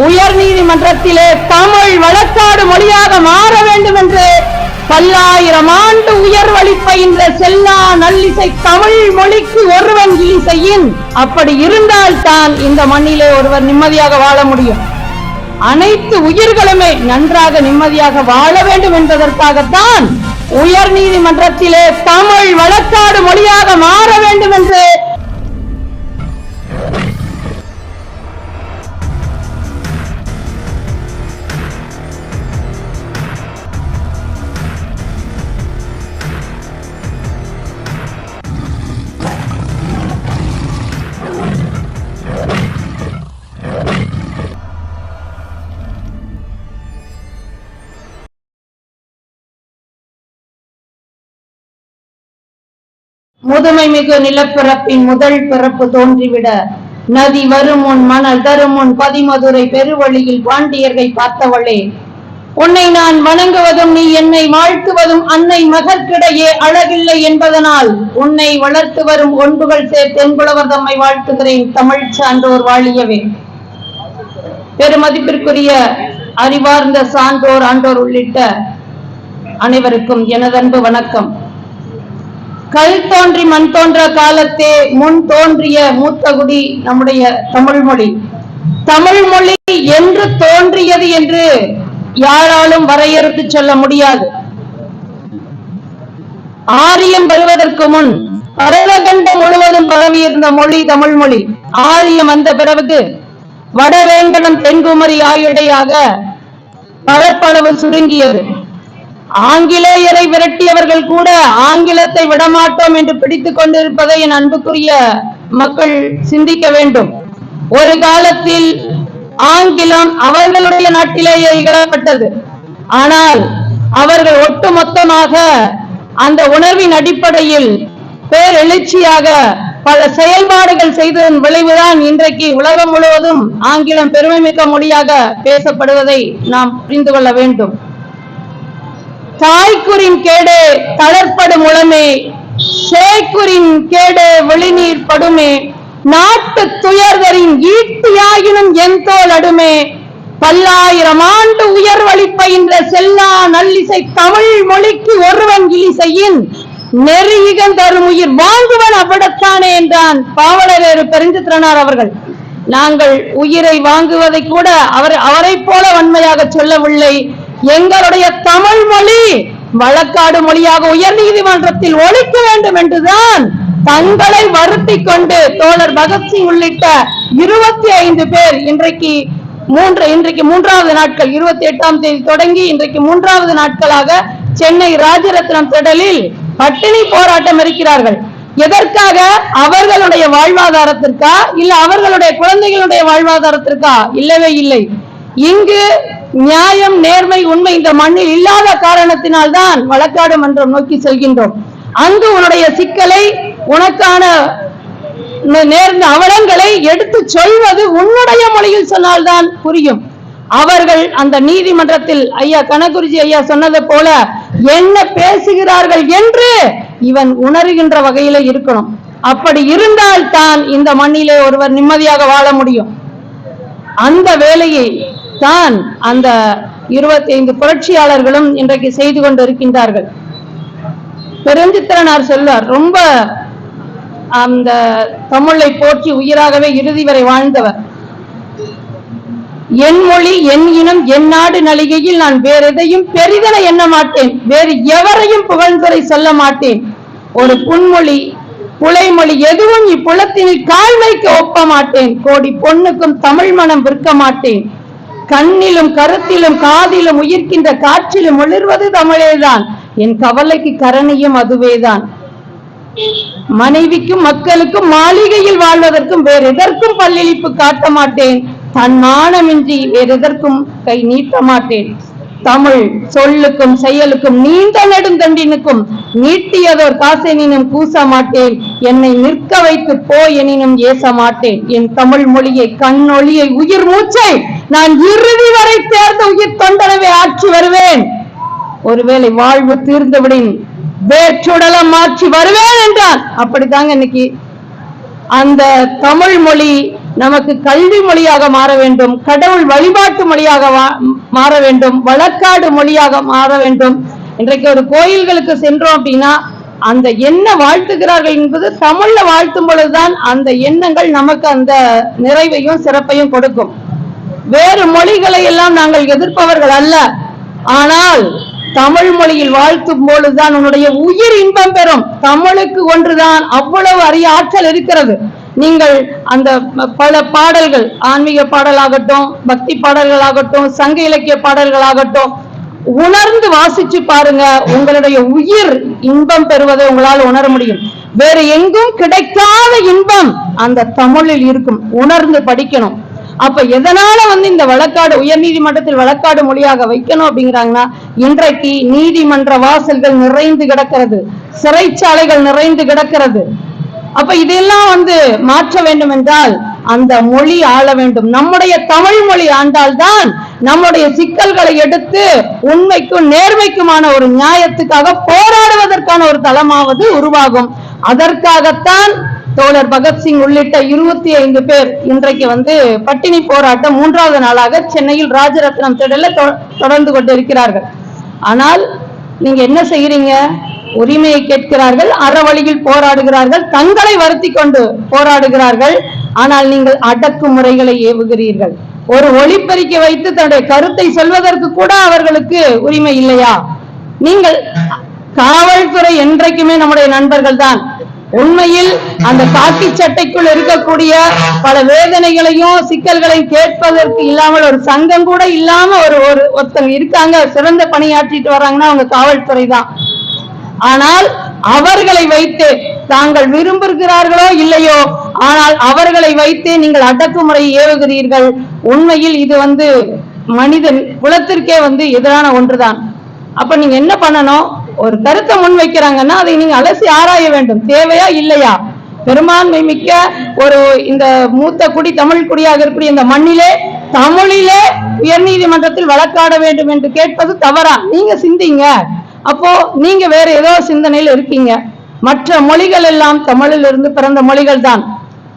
உயர் நீதிமன்றத்திலே தமிழ் வழக்காடு மொழியாக மாற வேண்டும் என்று பல்லாயிரம் ஆண்டு உயர்வழி இந்த செல்லா நல்லிசை தமிழ் மொழிக்கு ஒருவன் இசையின் அப்படி இருந்தால் தான் இந்த மண்ணிலே ஒருவர் நிம்மதியாக வாழ முடியும். அனைத்து உயிர்களுமே நன்றாக நிம்மதியாக வாழ வேண்டும் என்பதற்காகத்தான் உயர் நீதிமன்றத்திலே தமிழ் வழக்காடு மொழியாக மாற வேண்டும் என்று முதுமை மிகு நிலப்பிறப்பின் முதல் பிறப்பு தோன்றிவிட நதி வரும் உன் மணல் தரும் உன் பதிமதுரை பெருவழியில் பாண்டியர்கை பார்த்தவளே. உன்னை நான் வணங்குவதும் நீ என்னை வாழ்த்துவதும் அன்னை மகற்கிடையே அழகில்லை என்பதனால் உன்னை வளர்த்து வரும் ஒன்புகள் சேர் தென்புலவர் தம்மை வாழ்த்துகிறேன் தமிழ் சான்றோர் வாழியவே. பெருமதிப்பிற்குரிய அறிவார்ந்த சான்றோர் ஆண்டோர் உள்ளிட்ட அனைவருக்கும் எனதன்பு வணக்கம். கல் தோன்றி மண் தோன்ற காலத்தே முன் தோன்றிய மூத்தகுடி நம்முடைய தமிழ் மொழி தமிழ் மொழி என்று தோன்றியது என்று யாராலும் வரையறுத்து சொல்ல முடியாது. ஆரியம் வருவதற்கு முன் பரவகண்டம் முழுவதும் பரவியிருந்த மொழி தமிழ் மொழி ஆரியம் வந்த பிறகு வடவேங்கடம் தென்குமரி ஆயுடையாக பரப்பளவு சுருங்கியது. ஆங்கிலேயரை விரட்டியவர்கள் கூட ஆங்கிலத்தை விடமாட்டோம் என்று பிடித்துக் கொண்டிருப்பதை என் அன்புக்குரிய மக்கள் சிந்திக்க வேண்டும். ஒரு காலத்தில் ஆங்கிலம் அவர்களுடைய நாட்டிலேயே இகழப்பட்டது. ஆனால் அவர்கள் ஒட்டுமொத்தமாக அந்த உணர்வின் அடிப்படையில் பேரெழுச்சியாக பல செயல்பாடுகள் செய்ததன் விளைவுதான் இன்றைக்கு உலகம் முழுவதும் ஆங்கிலம் பெருமை மிக்க மொழியாக பேசப்படுவதை நாம் புரிந்து கொள்ள வேண்டும். தாய்க்குறின் கேடு தளர்ப்படும் உளமே சேக்குறின் கேடு வெளிநீர் படுமே நாட்டு துயர்தரின் ஈட்டியாயினும் என் தோல் அடுமே பல்லாயிரம் ஆண்டு உயர்வழி பயின்ற செல்லா நல்லிசை தமிழ் மொழிக்கு ஒருவன் இலிசையின் நெறியிகன் தரும் உயிர் வாங்குவன் அவ்விடத்தானே என்றான் பாவலரேறு பெருஞ்சித்திரனார் அவர்கள். நாங்கள் உயிரை வாங்குவதை கூட அவர் அவரைப் போல வன்மையாக சொல்லவில்லை. எங்களுடைய தமிழ் மொழி வழக்காடு மொழியாக உயர் நீதிமன்றத்தில் ஒழிக்க வேண்டும் என்றுதான் தங்களை வருத்தி கொண்டு தோழர் பகத்சிங் உள்ளிட்ட இருபத்தி ஐந்து பேர் இன்றைக்கு மூன்று இன்றைக்கு மூன்றாவது நாட்கள் இருபத்தி எட்டாம் தேதி தொடங்கி இன்றைக்கு மூன்றாவது நாட்களாக சென்னை ராஜரத்னம் திடலில் பட்டினி போராட்டம் இருக்கிறார்கள். எதற்காக? அவர்களுடைய வாழ்வாதாரத்திற்கா? இல்ல அவர்களுடைய குழந்தைகளுடைய வாழ்வாதாரத்திற்கா? இல்லவே இல்லை. இங்கு நியாயம் நேர்மை உண்மை இந்த மண்ணில் இல்லாத காரணத்தினால் தான் வழக்காடு மன்றம் நோக்கி செல்கின்றோம். அங்கு உன்னுடைய சிக்கலை உனக்கான நேர்ந்த அவலங்களை எடுத்து சொல்வது உன்னுடைய மொழியில் சொன்னால்தான் புரியும். அவர்கள் அந்த நீதிமன்றத்தில் ஐயா கனகுருஜி ஐயா சொன்னது போல என்ன பேசுகிறார்கள் என்று இவன் உணர்கின்ற வகையில இருக்கணும். அப்படி இருந்தால் தான் இந்த மண்ணிலே ஒருவர் நிம்மதியாக வாழ முடியும். அந்த வேலையை தான் அந்த இருபத்தி ஐந்து புரட்சியாளர்களும் இன்றைக்கு செய்து கொண்டிருக்கின்றார்கள். பெருஞ்சித்திரனார் சொல்வார் ரொம்ப அந்த தமிழை போற்றி உயிராகவே இறுதி வரை வாழ்ந்தவர். என் மொழி என் இனம் என் நாடு நலிகையில் நான் வேற எதையும் பெரிதென எண்ண மாட்டேன். வேறு எவரையும் புகழ்ந்துரை சொல்ல மாட்டேன். ஒரு புன்மொழி புலைமொழி எதுவும் இப்புலத்தினில் கால் வைக்க ஒப்ப மாட்டேன். கோடி பொண்ணுக்கும் தமிழ் மனம் விற்க மாட்டேன். கண்ணிலும் கருத்திலும் காதிலும் உயிர்க்கின்ற காற்றிலும் ஒளிர்வது தமிழேதான். என் கவலைக்கு கரணியும் அதுவேதான். மனைவிக்கும் மக்களுக்கும் மாளிகையில் வாழ்வதற்கும் வேறு எதற்கும் பல்லிழிப்பு காட்ட மாட்டேன். தன் மானமின்றி வேறு எதற்கும் கை நீட்ட மாட்டேன். தமிழ் சொல்லுக்கும் செயலுக்கும் நீண்ட நெடுந்தண்டினுக்கும் நீட்டியதோர் காசெனினும் கூச மாட்டேன். என்னை நிற்க வைத்து போ எனினும் ஏச மாட்டேன். என் தமிழ் மொழியை கண்ணொளியை உயிர் மூச்சை நான் இறுதி வரை தேர்ந்த உயிர் தொண்டனவே ஆற்றி வருவேன். ஒருவேளை வாழ்வு தீர்ந்தவிடின் வேற்றுடலம் மாற்றி வருவேன் என்றான் அப்படித்தாங்க இன்னைக்கு? அந்த தமிழ் மொழி நமக்கு கல்வி மொழியாக மாற வேண்டும் கடவுள் வழிபாட்டு மொழியாக வா- மாற வேண்டும் வழக்காடு மொழியாக மாற வேண்டும். இன்றைக்கு ஒரு கோயில்களுக்கு சென்றோம் அப்படின்னா அந்த என்ன வாழ்த்துகிறார்கள் என்பது தமிழ்ல வாழ்த்தும் பொழுதுதான் அந்த எண்ணங்கள் நமக்கு அந்த நிறைவையும் சிறப்பையும் கொடுக்கும். வேறு மொழிகளை எல்லாம் நாங்கள் எதிர்ப்பவர்கள் அல்ல. ஆனால் தமிழ் மொழியில் வாழ்த்தும் பொழுதுதான் உன்னுடைய உயிர் இன்பம் பெறும். தமிழுக்கு ஒன்றுதான் அவ்வளவு அரிய ஆற்றல் இருக்கிறது. நீங்கள் அந்த பல பாடல்கள் ஆன்மீக பாடலாகட்டும் பக்தி பாடல்களாகட்டும் சங்க இலக்கிய பாடல்களாகட்டும் உணர்ந்து வாசிச்சு பாருங்க. உங்களுடைய உயிர் இன்பம் பெறுவதை உங்களால் உணர முடியும். வேறு எங்கும் கிடைக்காத இன்பம் அந்த தமிழில் இருக்கும். உணர்ந்து படிக்கணும். அப்ப எதனால வந்து இந்த வழக்காடு உயர் நீதிமன்றத்தில் வழக்காடு மொழியாக வைக்கணும் அப்படிங்கிறாங்கன்னா இன்றைக்கு நீதிமன்ற வாசல்கள் நிறைந்து கிடக்கிறது சிறைச்சாலைகள் நிறைந்து கிடக்கிறது. அப்ப இதெல்லாம் வந்து மாற்ற வேண்டும் என்றால் அந்த மொழி ஆள வேண்டும். நம்முடைய தமிழ் மொழி ஆண்டால்தான் நம்முடைய சிக்கல்களை எடுத்து உண்மைக்கும் நேர்மைக்குமான ஒரு நியாயத்துக்காக போராடுவதற்கான ஒரு தளமாவது உருவாகும். அதற்காகத்தான் தோழர் பகத்சிங் உள்ளிட்ட இருபத்தி ஐந்து பேர் இன்றைக்கு வந்து பட்டினி போராட்டம் மூன்றாவது நாளாக சென்னையில் ராஜரத்னம் திடல தொ- தொடர்ந்து கொண்டிருக்கிறார்கள். ஆனால் நீங்க என்ன செய்யறீங்க உரிமையை கேட்கிறார்கள் அறவழியில் போராடுகிறார்கள் தங்களை வருத்தி கொண்டு போராடுகிறார்கள். ஆனால் நீங்கள் அடக்குமுறைகளை ஏவுகிறீர்கள். ஒரு ஒளிப்பெருக்கி வைத்து தன்னுடைய கருத்தை சொல்வதற்கு கூட அவர்களுக்கு உரிமை இல்லையா? நீங்கள் காவல்துறை என்றைக்குமே நம்முடைய நண்பர்கள் தான். உண்மையில் அந்த காக்கி சட்டைக்குள் இருக்கக்கூடிய பல வேதனைகளையும் சிக்கல்களையும் கேட்பதற்கு இல்லாமல் ஒரு சங்கம் கூட இல்லாம ஒரு ஒரு ஒருத்தங்க இருக்காங்க. சிறந்த பணியாற்றிட்டு வர்றாங்கன்னா அவங்க காவல்துறை தான். ஆனால் அவர்களை வைத்து தாங்கள் விரும்புகிறார்களோ இல்லையோ ஆனால் அவர்களை வைத்து நீங்கள் அடக்குமுறை ஏவுகிறீர்கள். உண்மையில் இது வந்து மனிதன் குலத்திற்கே வந்து எதிரான ஒன்றுதான். அப்ப நீங்க என்ன பண்ணணும்? ஒரு கருத்தை முன் வைக்கிறாங்கன்னா அதை நீங்க அலசி ஆராய வேண்டும். தேவையா இல்லையா? பெரும்பான்மை மிக்க ஒரு இந்த மூத்த குடி தமிழ் குடியாக இருக்கக்கூடிய இந்த மண்ணிலே தமிழிலே உயர்நீதிமன்றத்தில் வழக்காட வேண்டும் என்று கேட்பது தவறா? நீங்க சிந்திங்க. அப்போ நீங்க வேற ஏதோ சிந்தனையில் இருக்கீங்க. மற்ற மொழிகள் எல்லாம் தமிழில் இருந்து பிறந்த மொழிகள் தான்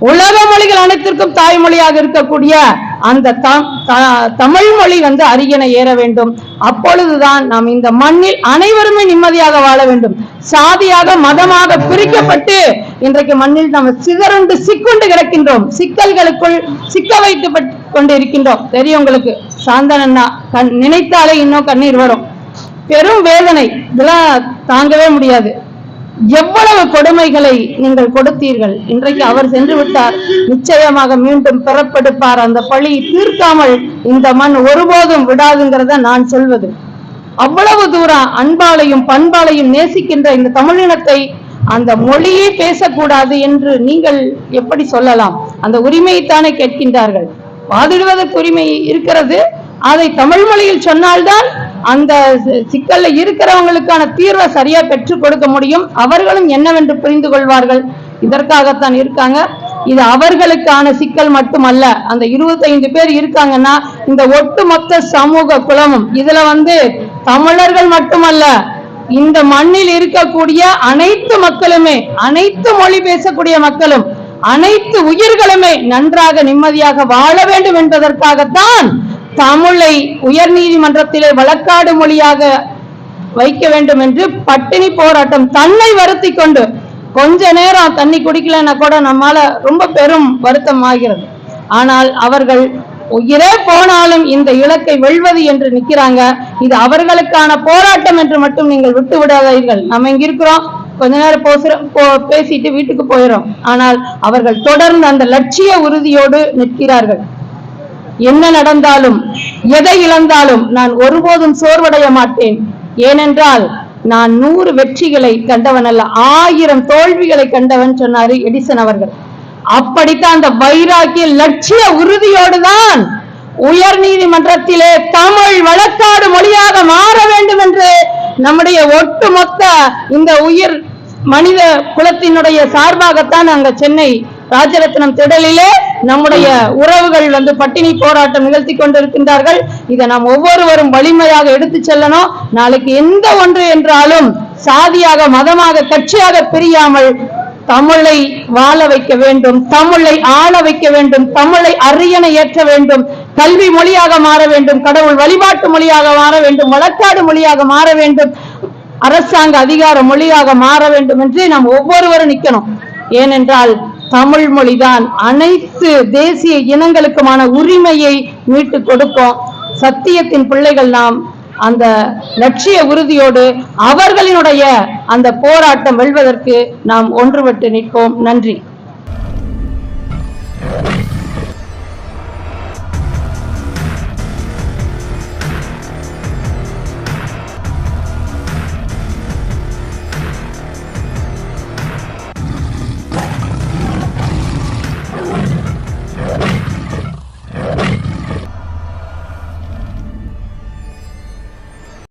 உலக மொழிகள் அனைத்திற்கும் தாய்மொழியாக இருக்கக்கூடிய அந்த த- தமிழ் மொழி வந்து அரியணை ஏற வேண்டும். அப்பொழுதுதான் நாம் இந்த மண்ணில் அனைவருமே நிம்மதியாக வாழ வேண்டும். சாதியாக மதமாக பிரிக்கப்பட்டு இன்றைக்கு மண்ணில் நாம் சிதறுண்டு சிக்குண்டு கிடக்கின்றோம். சிக்கல்களுக்குள் சிக்க வைத்து கொண்டு இருக்கின்றோம் தெரியும் உங்களுக்கு? சாந்தனன்னா கண் நினைத்தாலே இன்னும் கண்ணீர் வரும். பெரும் வேதனை. இதெல்லாம் தாங்கவே முடியாது. எவ்வளவு கொடுமைகளை நீங்கள் கொடுத்தீர்கள்? இன்றைக்கு அவர் சென்று விட்டார் நிச்சயமாக மீண்டும் பெறப்படுப்பார். அந்த பழி தீர்க்காமல் இந்த மண் ஒருபோதும் விடாதுங்கிறத நான் சொல்வது. அவ்வளவு தூரம் அன்பாலையும் பண்பாலையும் நேசிக்கின்ற இந்த தமிழினத்தை அந்த மொழியே பேசக்கூடாது என்று நீங்கள் எப்படி சொல்லலாம்? அந்த உரிமையைத்தானே கேட்கின்றார்கள். வாதிடுவதற்கு உரிமை இருக்கிறது. அதை தமிழ் மொழியில் சொன்னால்தான் அந்த சிக்கல்ல இருக்கிறவங்களுக்கான தீர்வை சரியா பெற்றுக் கொடுக்க முடியும். அவர்களும் என்னவென்று புரிந்து கொள்வார்கள். இதற்காகத்தான் இருக்காங்க. இது அவர்களுக்கான சிக்கல் மட்டுமல்ல. அந்த 25 பேர் இருக்காங்கன்னா இந்த ஒட்டுமொத்த சமூக குலமும் இதுல வந்து தமிழர்கள் மட்டுமல்ல இந்த மண்ணில் இருக்கக்கூடிய அனைத்து மக்களுமே அனைத்து மொழி பேசக்கூடிய மக்களும் அனைத்து உயிர்களுமே நன்றாக நிம்மதியாக வாழ வேண்டும் என்பதற்காகத்தான் தமிழை உயர்நீதிமன்றத்திலே வழக்காடு மொழியாக வைக்க வேண்டும் என்று பட்டினி போராட்டம் தன்னை வருத்தி கொண்டு கொஞ்ச நேரம் தண்ணி குடிக்கலன்னா கூட நம்மால ரொம்ப பெரும் வருத்தம் ஆகிறது ஆனால் அவர்கள் உயிரே போனாலும் இந்த இலக்கை வெல்வது என்று நிக்கிறாங்க இது அவர்களுக்கான போராட்டம் என்று மட்டும் நீங்கள் விட்டு விடாதீர்கள். நம்ம இங்க இருக்கிறோம். கொஞ்ச நேரம் போ- பேசிட்டு வீட்டுக்கு போயிடும் ஆனால் அவர்கள் தொடர்ந்து அந்த லட்சிய உறுதியோடு நிற்கிறார்கள். என்ன நடந்தாலும் எதை இழந்தாலும் நான் ஒருபோதும் சோர்வடைய மாட்டேன். ஏனென்றால் நான் நூறு வெற்றிகளை கண்டவன் அல்ல ஆயிரம் தோல்விகளை கண்டவன் சொன்னாரு எடிசன் அவர்கள். அப்படித்தான் அந்த வைராக்கிய லட்சிய உறுதியோடு தான் உயர் நீதிமன்றத்திலே தமிழ் வழக்காடு மொழியாக மாற வேண்டும் என்று நம்முடைய ஒட்டுமொத்த இந்த உயிர் மனித குலத்தினுடைய சார்பாகத்தான் அங்க சென்னை ராஜரத்னம் திடலிலே நம்முடைய உறவுகள் வந்து பட்டினி போராட்டம் நிகழ்த்தி கொண்டிருக்கின்றார்கள். இதை நாம் ஒவ்வொருவரும் வலிமையாக எடுத்து செல்லணும். நாளைக்கு எந்த ஒன்று என்றாலும் சாதியாக மதமாக கட்சியாக பிரியாமல் தமிழை வாழ வைக்க வேண்டும். தமிழை ஆள வைக்க வேண்டும். தமிழை அரியணை ஏற்ற வேண்டும். கல்வி மொழியாக மாற வேண்டும். கடவுள் வழிபாட்டு மொழியாக மாற வேண்டும். வழக்காடு மொழியாக மாற வேண்டும். அரசாங்க அதிகார மொழியாக மாற வேண்டும் என்று நாம் ஒவ்வொருவரும் நிக்கணும். ஏனென்றால் தமிழ் மொழிதான். அனைத்து தேசிய இனங்களுக்குமான உரிமையை மீட்டு கொடுக்கும். சத்தியத்தின் பிள்ளைகள் நாம் அந்த லட்சிய உறுதியோடு அவர்களினுடைய அந்த போராட்டம் வெல்வதற்கு நாம் ஒன்றுபட்டு நிற்போம். நன்றி.